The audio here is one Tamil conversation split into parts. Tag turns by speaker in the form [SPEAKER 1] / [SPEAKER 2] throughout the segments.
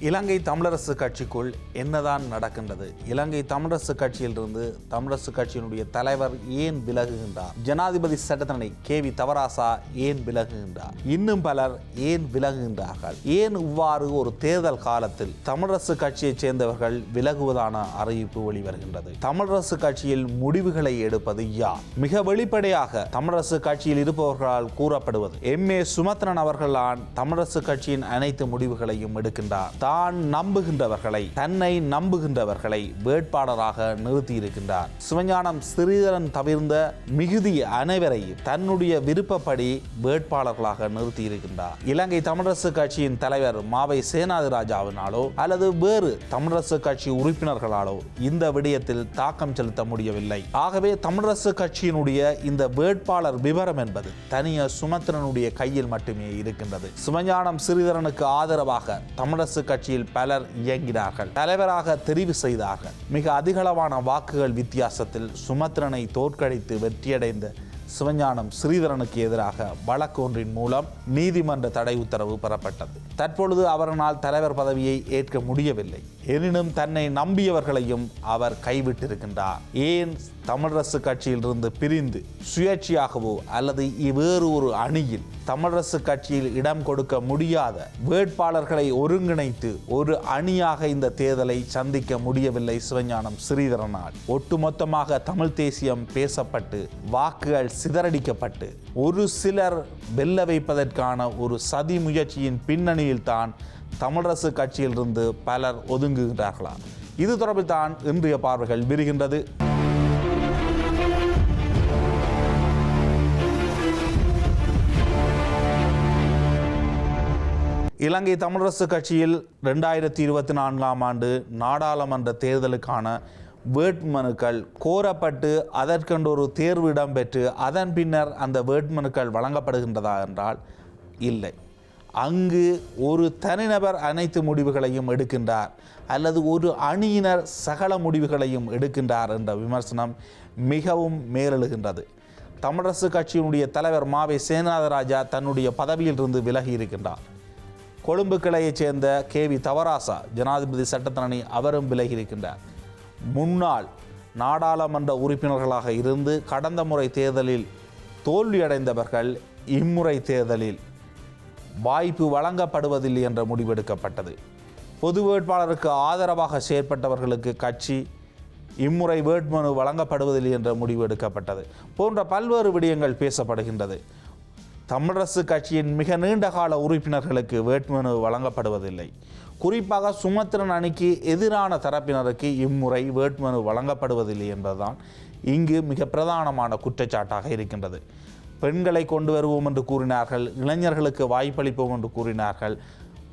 [SPEAKER 1] இலங்கை தமிழரசு கட்சிக்குள் என்னதான் நடக்கின்றது? இலங்கை தமிழரசு கட்சியிலிருந்து தமிழரசு கட்சியினுடைய தலைவர் ஏன் விலகுகின்றார்? ஜனாதிபதி சட்டத்தனை கே வி தவராசா ஏன் விலகுகின்றார்? இன்னும் பலர் ஏன் விலகுகின்றார்கள்? ஏன் இவ்வாறு ஒரு தேர்தல் காலத்தில் தமிழரசு கட்சியைச் சேர்ந்தவர்கள் விலகுவதான அறிவிப்பு வெளிவருகின்றது? தமிழரசு கட்சியில் முடிவுகளை எடுப்பது யார்? மிக வெளிப்படையாக தமிழரசு கட்சியில் இருப்பவர்களால் கூறப்படுவது எம் ஏ சுமத்ரன் அவர்களான் தமிழரசு கட்சியின் அனைத்து முடிவுகளையும் எடுக்கின்றார். தான் நம்புகின்றவர்களை தன்னை நம்புகின்றவர்களை வேட்பாளராக நிறுத்தியிருக்கின்றார். சிவஞானம் ஸ்ரீதரன் தவிர்ந்த மிகுதி அனைவரையும் தன்னுடைய விருப்பப்படி வேட்பாளர்களாக நிறுத்தியிருக்கின்றார். இலங்கை தமிழரசு கட்சியின் தலைவர் மாவை சேனாதிராஜாவினாலோ அல்லது வேறு தமிழரசு கட்சி உறுப்பினர்களாலோ இந்த விடயத்தில் தாக்கம் செலுத்த முடியவில்லை. ஆகவே தமிழரசு கட்சியினுடைய இந்த வேட்பாளர் விவரம் என்பது தனிய சுமத்திரனுடைய கையில் மட்டுமே இருக்கின்றது. சிவஞானம் ஸ்ரீதரனுக்கு ஆதரவாக தமிழரசு கட்சியில் பலர் இயங்கினார்கள். தலைவராக தெரிவு செய்தார்கள். மிக அதிகளவான வாக்குகள் வித்தியாசத்தில் சுமத்திரனை தோற்கடித்து வெற்றியடைந்த சிவஞானம் ஸ்ரீதரனுக்கு எதிராக வழக்கு ஒன்றின் மூலம் நீதிமன்ற தடை உத்தரவு பெறப்பட்டது. தற்பொழுது அவரால் தலைவர் பதவியை ஏற்க முடியவில்லை. எனினும் தன்னை நம்பியவர்களையும் அவர் கைவிட்டிருக்கின்றார். ஏன் தமிழரசு கட்சியிலிருந்து பிரிந்து சுயேட்சையாகவோ அல்லது வேறு ஒரு அணியில் தமிழரசு கட்சியில் இடம் கொடுக்க முடியாத வேட்பாளர்களை ஒருங்கிணைத்து ஒரு அணியாக இந்த தேர்தலை சந்திக்க முடியவில்லை சிவஞானம் ஸ்ரீதரனால் ஒட்டுமொத்தமாக தமிழ் தேசியம் பேசப்பட்டு வாக்குகள் சிதறடிக்கப்பட்டு ஒரு சிலர் வெல்ல வைப்பதற்கான ஒரு சதி முயற்சியின் பின்னணியில் தான் தமிழரசு கட்சியிலிருந்து பலர் ஒதுங்குகிறார்களா இது தொடர்பில் தான் இன்றைய பார்வைகள் விரிகின்றது. இலங்கை தமிழரசு கட்சியில் ரெண்டாயிரத்தி இருபத்தி நான்காம் ஆண்டு நாடாளுமன்ற தேர்தலுக்கான வேட்புமனுக்கள் கோரப்பட்டு அதற்கென்றொரு ஒரு தேர்வு இடம்பெற்று அதன் பின்னர் அந்த வேட்புமனுக்கள் வழங்கப்படுகின்றதா என்றால் இல்லை. அங்கு ஒரு தனிநபர் அனைத்து முடிவுகளையும் எடுக்கின்றார் அல்லது ஒரு அணியினர் சகல முடிவுகளையும் எடுக்கின்றார் என்ற விமர்சனம் மிகவும் மேலெழுகின்றது. தமிழரசு கட்சியினுடைய தலைவர் மாவை சேனாதராஜா தன்னுடைய பதவியிலிருந்து விலகி இருக்கின்றார். கொழும்பு கிளையைச் சேர்ந்த கே வி தவராசா ஜனாதிபதி சட்டத்தரணி அவரும் விலகி இருக்கின்றார் முன்னாள் நாடாளுமன்ற உறுப்பினர்களாக இருந்து கடந்த முறை தேர்தலில் தோல்வியடைந்தவர்கள் இம்முறை தேர்தலில் வாய்ப்பு வழங்கப்படுவதில்லை என்ற முடிவெடுக்கப்பட்டது. பொது வேட்பாளருக்கு ஆதரவாக செயற்பட்டவர்களுக்கு கட்சி இம்முறை வேட்புமனு வழங்கப்படுவதில்லை என்ற முடிவு எடுக்கப்பட்டது. போன்ற பல்வேறு விடயங்கள் பேசப்படுகின்றது. தமிழரசு கட்சியின் மிக நீண்ட கால உறுப்பினர்களுக்கு வேட்புமனு வழங்கப்படுவதில்லை. குறிப்பாக சுமத்திரன் அணிக்கு எதிரான தரப்பினருக்கு இம்முறை வேட்புமனு வழங்கப்படுவதில்லை என்பதுதான் இங்கு மிக பிரதானமான குற்றச்சாட்டாக இருக்கின்றது. பெண்களை கொண்டு வருவோம் என்று கூறினார்கள் இளைஞர்களுக்கு வாய்ப்பளிப்போம் என்று கூறினார்கள்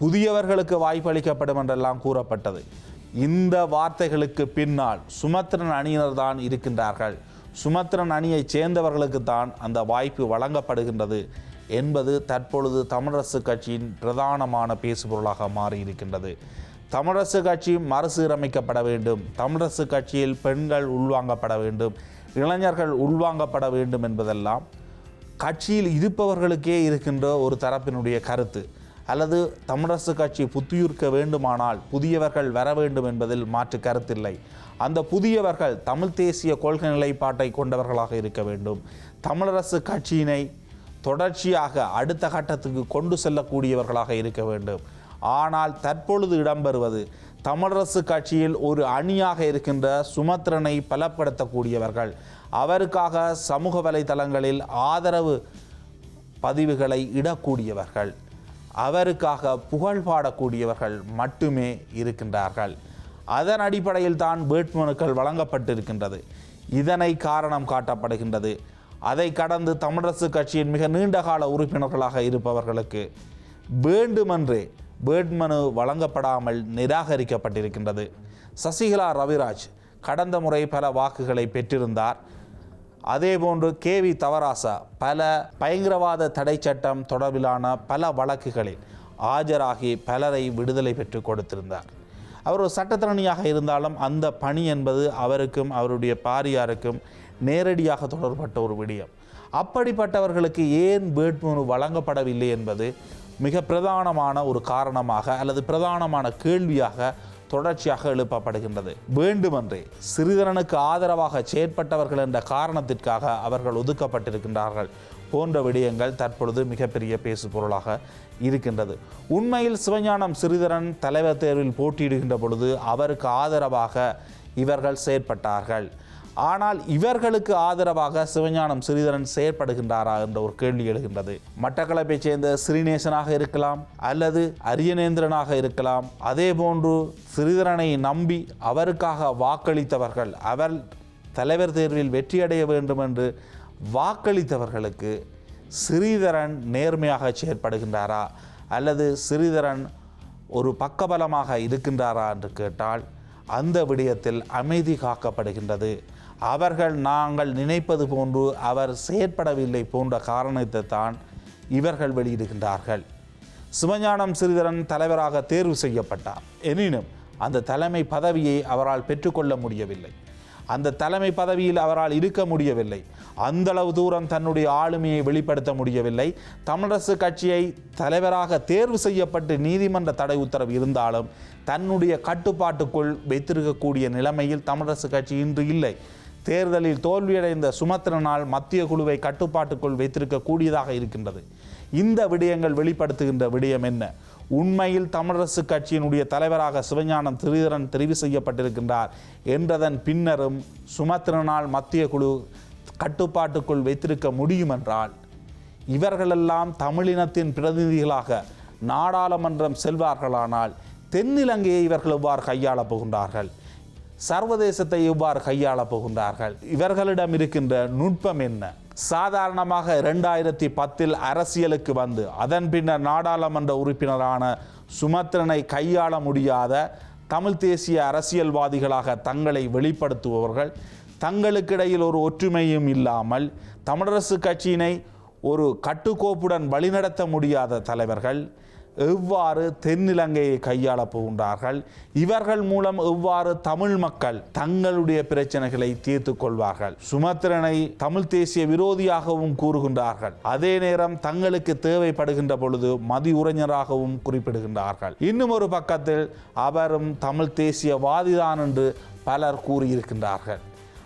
[SPEAKER 1] புதியவர்களுக்கு வாய்ப்பளிக்கப்படும் என்றெல்லாம் கூறப்பட்டது. இந்த வார்த்தைகளுக்கு பின்னால் சுமத்திரன் அணியினர் தான் இருக்கின்றார்கள். சுமத்திரன் அணியை சேர்ந்தவர்களுக்கு தான் அந்த வாய்ப்பு வழங்கப்படுகின்றது என்பது தற்பொழுது தமிழரசு கட்சியின் பிரதானமான பேசுபொருளாக மாறியிருக்கின்றது. தமிழரசு கட்சி மறுசீரமைக்கப்பட வேண்டும். தமிழரசு கட்சியில் பெண்கள் உள்வாங்கப்பட வேண்டும். இளைஞர்கள் உள்வாங்கப்பட வேண்டும் என்பதெல்லாம் கட்சியில் இருப்பவர்களுக்கே இருக்கின்ற ஒரு தரப்பினுடைய கருத்து. அல்லது தமிழரசு கட்சி புத்துயிர்க்க வேண்டுமானால் புதியவர்கள் வர வேண்டும் என்பதில் மாற்று கருத்தில்லை. அந்த புதியவர்கள் தமிழ் தேசிய கொள்கை நிலைப்பாட்டை கொண்டவர்களாக இருக்க வேண்டும். தமிழரசு கட்சியினை தொடர்ச்சியாக அடுத்த கட்டத்துக்கு கொண்டு செல்லக்கூடியவர்களாக இருக்க வேண்டும். ஆனால் தற்பொழுது இடம்பெறுவது தமிழரசு கட்சியில் ஒரு அணியாக இருக்கின்ற சுமத்திரனை பலப்படுத்தக்கூடியவர்கள். அவருக்காக சமூக வலைதளங்களில் ஆதரவு பதிவுகளை இடக்கூடியவர்கள். அவருக்காக புகழ் பாடக்கூடியவர்கள் மட்டுமே இருக்கின்றார்கள். அதன் அடிப்படையில் தான் வேட்புமனுக்கள் வழங்கப்பட்டிருக்கின்றது. இதனை காரணம் காட்டப்படுகின்றது. அதை கடந்து தமிழரசு கட்சியின் மிக நீண்டகால உறுப்பினர்களாக இருப்பவர்களுக்கு வேண்டுமென்றே வேட்மனு வழங்கப்படாமல் நிராகரிக்கப்பட்டிருக்கின்றது. சசிகலா ரவிராஜ் கடந்த முறை பல வாக்குகளை பெற்றிருந்தார். அதேபோன்று கே வி தவராசா பல பயங்கரவாத தடை சட்டம் தொடர்பிலான பல வழக்குகளில் ஆஜராகி பலரை விடுதலை பெற்று கொடுத்திருந்தார். அவர் ஒரு சட்டத்திறனியாக இருந்தாலும் அந்த பணி என்பது அவருக்கும் அவருடைய பாரியாருக்கும் நேரடியாக தொடர்பட்ட ஒரு விடயம். அப்படிப்பட்டவர்களுக்கு ஏன் வேட்புமனு வழங்கப்படவில்லை என்பது மிக பிரதானமான ஒரு காரணமாக அல்லது பிரதானமான கேள்வியாக தொடர்ச்சியாக எழுப்பப்படுகின்றது. வேண்டுமென்றே சிறிதரனுக்கு ஆதரவாக செயற்பட்டவர்கள் என்ற காரணத்திற்காக அவர்கள் ஒதுக்கப்பட்டிருக்கின்றார்கள். போன்ற விடயங்கள் தற்பொழுது மிகப்பெரிய பேசு பொருளாக இருக்கின்றது. உண்மையில் சிவஞானம் சிறிதரன் தலைவர் தேர்வில் போட்டியிடுகின்ற பொழுது அவருக்கு ஆதரவாக இவர்கள் செயற்பட்டார்கள். ஆனால் இவர்களுக்கு ஆதரவாக சிவஞானம் சிறிதரன் செயற்படுகின்றாரா என்ற ஒரு கேள்வி எழுகின்றது. மட்டக்களப்பைச் சேர்ந்த ஸ்ரீநேசனாக இருக்கலாம் அல்லது அரியநேந்திரனாக இருக்கலாம். அதே போன்று சிறிதரனை நம்பி அவருக்காக வாக்களித்தவர்கள் அவர் தலைவர் தேர்வில் வெற்றியடைய வேண்டும் என்று வாக்களித்தவர்களுக்கு ஸ்ரீதரன் நேர்மையாக செயற்படுகின்றாரா அல்லது ஸ்ரீதரன் ஒரு பக்கபலமாக இருக்கின்றாரா என்று கேட்டால் அந்த விடயத்தில் அமைதி காக்கப்படுகின்றது. அவர்கள் நாங்கள் நினைப்பது போன்று அவர் செயற்படவில்லை போன்ற காரணத்தை தான் இவர்கள் வெளியிடுகின்றார்கள். சிவஞானம் சிறிதரன் தலைவராக தேர்வு செய்யப்பட்டார். எனினும் அந்த தலைமை பதவியை அவரால் பெற்றுக்கொள்ள முடியவில்லை. அந்த தலைமை பதவியில் அவரால் இருக்க முடியவில்லை. அந்தளவு தூரம் தன்னுடைய ஆளுமையை வெளிப்படுத்த முடியவில்லை. தமிழரசு கட்சியை தலைவராக தேர்வு செய்யப்பட்டு நீதிமன்ற தடை உத்தரவு இருந்தாலும் தன்னுடைய கட்டுப்பாட்டுக்குள் வைத்திருக்கக்கூடிய நிலைமையில் தமிழரசு கட்சி இன்று இல்லை. தேர்தலில் தோல்வியடைந்த சுமத்திரனால் மத்திய குழுவை கட்டுப்பாட்டுக்குள் வைத்திருக்கக்கூடியதாக இருக்கின்றது. இந்த விடயங்கள் வெளிப்படுத்துகின்ற விடயம் என்ன? உண்மையில் தமிழரசு கட்சியினுடைய தலைவராக சிவஞானம் திரிதரன் தெரிவு செய்யப்பட்டிருக்கின்றார் என்றதன் பின்னரும் சுமத்திரனால் மத்திய குழு கட்டுப்பாட்டுக்குள் வைத்திருக்க முடியும் என்றால் இவர்களெல்லாம் தமிழினத்தின் பிரதிநிதிகளாக நாடாளுமன்றம் செல்வார்களானால் தென்னிலங்கையை இவர்கள் எவ்வாறு கையாளப் போகின்றார்கள்? சர்வதேசத்தை எவ்வாறு கையாள போகின்றார்கள்? இவர்களிடம் இருக்கின்ற நுட்பம் என்ன? சாதாரணமாக இரண்டாயிரத்தி பத்தில் அரசியலுக்கு வந்து அதன் பின்னர் நாடாளுமன்ற உறுப்பினரான சுமத்திரனை கையாள முடியாத தமிழ் தேசிய அரசியல்வாதிகளாக தங்களை வெளிப்படுத்துபவர்கள் தங்களுக்கிடையில் ஒரு ஒற்றுமையும் இல்லாமல் தமிழரசு கட்சியினை ஒரு கட்டுக்கோப்புடன் வழிநடத்த முடியாத தலைவர்கள் எவ்வாறு தென்னிலங்கையை கையாளப் போகின்றார்கள்? இவர்கள் மூலம் எவ்வாறு தமிழ் மக்கள் தங்களுடைய பிரச்சனைகளை தீர்த்து கொள்வார்கள்? சுமத்திரனை தமிழ் தேசிய விரோதியாகவும் கூறுகின்றார்கள். அதே நேரம் தங்களுக்கு தேவைப்படுகின்ற பொழுது மதி உரைஞராகவும் குறிப்பிடுகின்றார்கள். இன்னும் ஒரு பக்கத்தில் அவரும் தமிழ் தேசியவாதிதான் என்று பலர் கூறியிருக்கின்றார்கள்.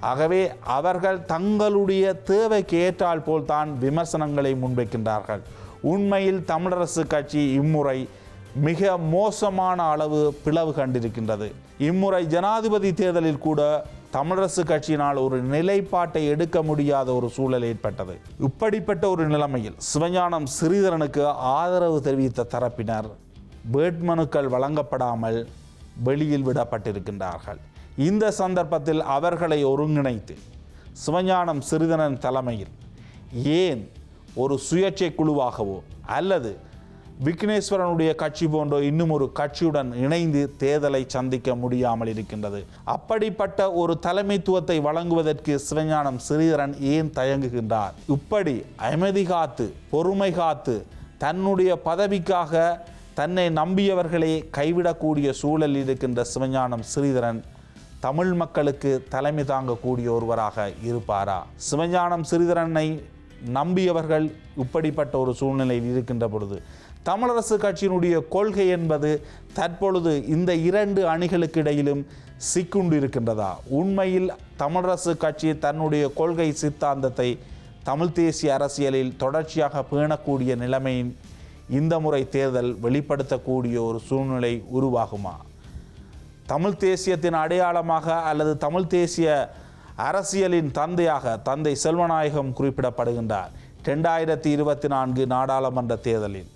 [SPEAKER 1] ஆகவே அவர்கள் தங்களுடைய தேவைக்கு ஏற்றால் போல்தான் விமர்சனங்களை முன்வைக்கின்றார்கள். உண்மையில் தமிழரசு கட்சி இம்முறை மிக மோசமான அளவு பிளவு கண்டிருக்கின்றது. இம்முறை ஜனாதிபதி தேர்தலில் கூட தமிழரசு கட்சியினால் ஒரு நிலைப்பாட்டை எடுக்க முடியாத ஒரு சூழல் ஏற்பட்டது. இப்படிப்பட்ட ஒரு நிலைமையில் சிவஞானம் சிறிதரனுக்கு ஆதரவு தெரிவித்த தரப்பினர் வேட்மனுக்கள் வழங்கப்படாமல் வெளியில் விடப்பட்டிருக்கின்றார்கள். இந்த சந்தர்ப்பத்தில் அவர்களை ஒருங்கிணைத்து சிவஞானம் சிறிதனன் தலைமையில் ஏன் ஒரு சுயேட்சை குழுவாகவோ அல்லது விக்னேஸ்வரனுடைய கட்சி போன்ற இன்னும் ஒரு கட்சியுடன் இணைந்து தேர்தலை சந்திக்க முடியாமல் இருக்கின்றது. அப்படிப்பட்ட ஒரு தலைமைத்துவத்தை வழங்குவதற்கு சிவஞானம் ஸ்ரீதரன் ஏன் தயங்குகின்றார்? இப்படி அமைதி காத்து பொறுமை காத்து தன்னுடைய பதவிக்காக தன்னை நம்பியவர்களே கைவிடக்கூடிய சூழலில் இருக்கின்ற சிவஞானம் ஸ்ரீதரன் தமிழ் மக்களுக்கு தலைமை தாங்கக்கூடிய ஒருவராக இருப்பாரா? சிவஞானம் ஸ்ரீதரனை நம்பியவர்கள் இப்படிப்பட்ட ஒரு சூழ்நிலையில் இருக்கின்ற பொழுது தமிழரசு கட்சியினுடைய கொள்கை என்பது தற்பொழுது இந்த இரண்டு அணிகளுக்கு இடையிலும் சிக்குண்டு இருக்கின்றதா உண்மையில் தமிழரசு கட்சி தன்னுடைய கொள்கை சித்தாந்தத்தை தமிழ் தேசிய அரசியலில் தொடர்ச்சியாக பேணக்கூடிய நிலைமையின் இந்த முறை தேர்தல் வெளிப்படுத்தக்கூடிய ஒரு சூழ்நிலை உருவாகுமா? தமிழ் தேசியத்தின் அடையாளமாக அல்லது தமிழ் தேசிய அரசியலின் தந்தையாக தந்தை செல்வநாயகம் குறிப்பிடப்படுகின்றார். ரெண்டாயிரத்தி இருபத்தி நான்கு நாடாளுமன்ற தேர்தலில்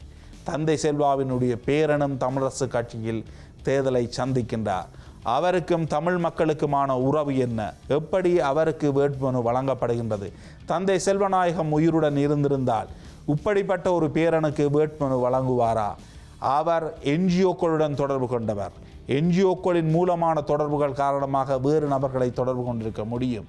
[SPEAKER 1] தந்தை செல்வாவினுடைய பேரனும் தமிழரசு கட்சியில் தேர்தலை சந்திக்கின்றார். அவருக்கும் தமிழ் மக்களுக்குமான உறவு என்ன? எப்படி அவருக்கு வேட்புமனு வழங்கப்படுகின்றது? தந்தை செல்வநாயகம் உயிருடன் இருந்திருந்தால் இப்படிப்பட்ட ஒரு பேரனுக்கு வேட்புமனு வழங்குவாரா? அவர் என்ஜிஓக்களுடன் தொடர்பு கொண்டவர். என்ஜிஓக்களின் மூலமான தொடர்புகள் காரணமாக வேறு நபர்களை தொடர்பு கொண்டிருக்க முடியும்.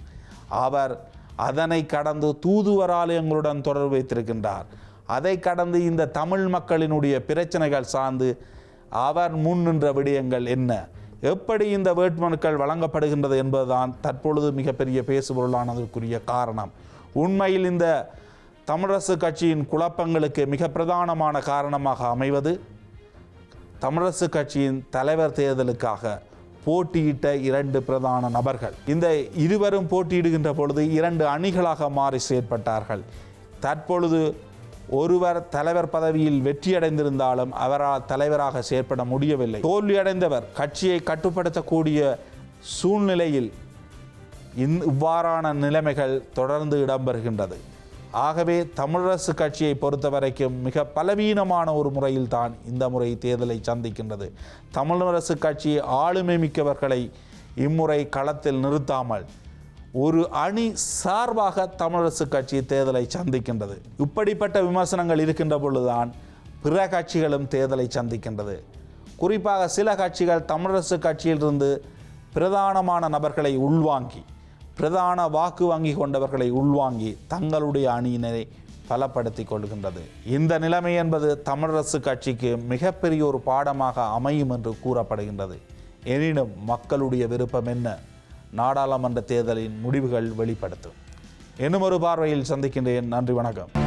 [SPEAKER 1] அவர் அதனை கடந்து தூதுவராலயங்களுடன் தொடர்பு வைத்திருக்கின்றார். அதை கடந்து இந்த தமிழ் மக்களினுடைய பிரச்சனைகள் சார்ந்து அவர் முன் நின்ற விடயங்கள் என்ன? எப்படி இந்த வேட்புமனுக்கள் வழங்கப்படுகின்றது என்பதுதான் தற்பொழுது மிகப்பெரிய பேசுபொருளானதற்குரிய காரணம். உண்மையில் இந்த தமிழரசு கட்சியின் குழப்பங்களுக்கு மிக பிரதானமான காரணமாக அமைவது தமிழரசு கட்சியின் தலைவர் தேர்தலுக்காக போட்டியிட்ட இரண்டு பிரதான நபர்கள். இந்த இருவரும் போட்டியிடுகின்ற பொழுது இரண்டு அணிகளாக மாறி செயற்பட்டார்கள். தற்பொழுது ஒருவர் தலைவர் பதவியில் வெற்றியடைந்திருந்தாலும் அவரால் தலைவராக செயற்பட முடியவில்லை. தோல்வியடைந்தவர் கட்சியை கட்டுப்படுத்தக்கூடிய சூழ்நிலையில் இந் இவ்வாறான நிலைமைகள் தொடர்ந்து இடம்பெறுகின்றது. ஆகவே தமிழரசு கட்சியை பொறுத்த வரைக்கும் மிக பலவீனமான ஒரு முறையில் தான் இந்த முறை தேர்தலை சந்திக்கின்றது. தமிழரசு கட்சி ஆளுமை மிக்கவர்களை இம்முறை களத்தில் நிறுத்தாமல் ஒரு அணி சார்பாக தமிழரசு கட்சி தேர்தலை சந்திக்கின்றது. இப்படிப்பட்ட விமர்சனங்கள் இருக்கின்ற பொழுதுதான் பிற கட்சிகளும் தேர்தலை சந்திக்கின்றது. குறிப்பாக சில கட்சிகள் தமிழரசு கட்சியிலிருந்து பிரதானமான நபர்களை உள்வாங்கி பிரதான வாக்கு வங்கி கொண்டவர்களை உள்வாங்கி தங்களுடைய அணியினரை பலப்படுத்தி கொள்கின்றது. இந்த நிலைமை என்பது தமிழரசு கட்சிக்கு மிகப்பெரிய ஒரு பாடமாக அமையும் என்று கூறப்படுகின்றது. எனினும் மக்களுடைய விருப்பம் என்ன? நாடாளுமன்ற தேர்தலின் முடிவுகள் வெளிப்படுத்தும். இன்னும் ஒரு பார்வையில் சந்திக்கின்றேன். நன்றி வணக்கம்.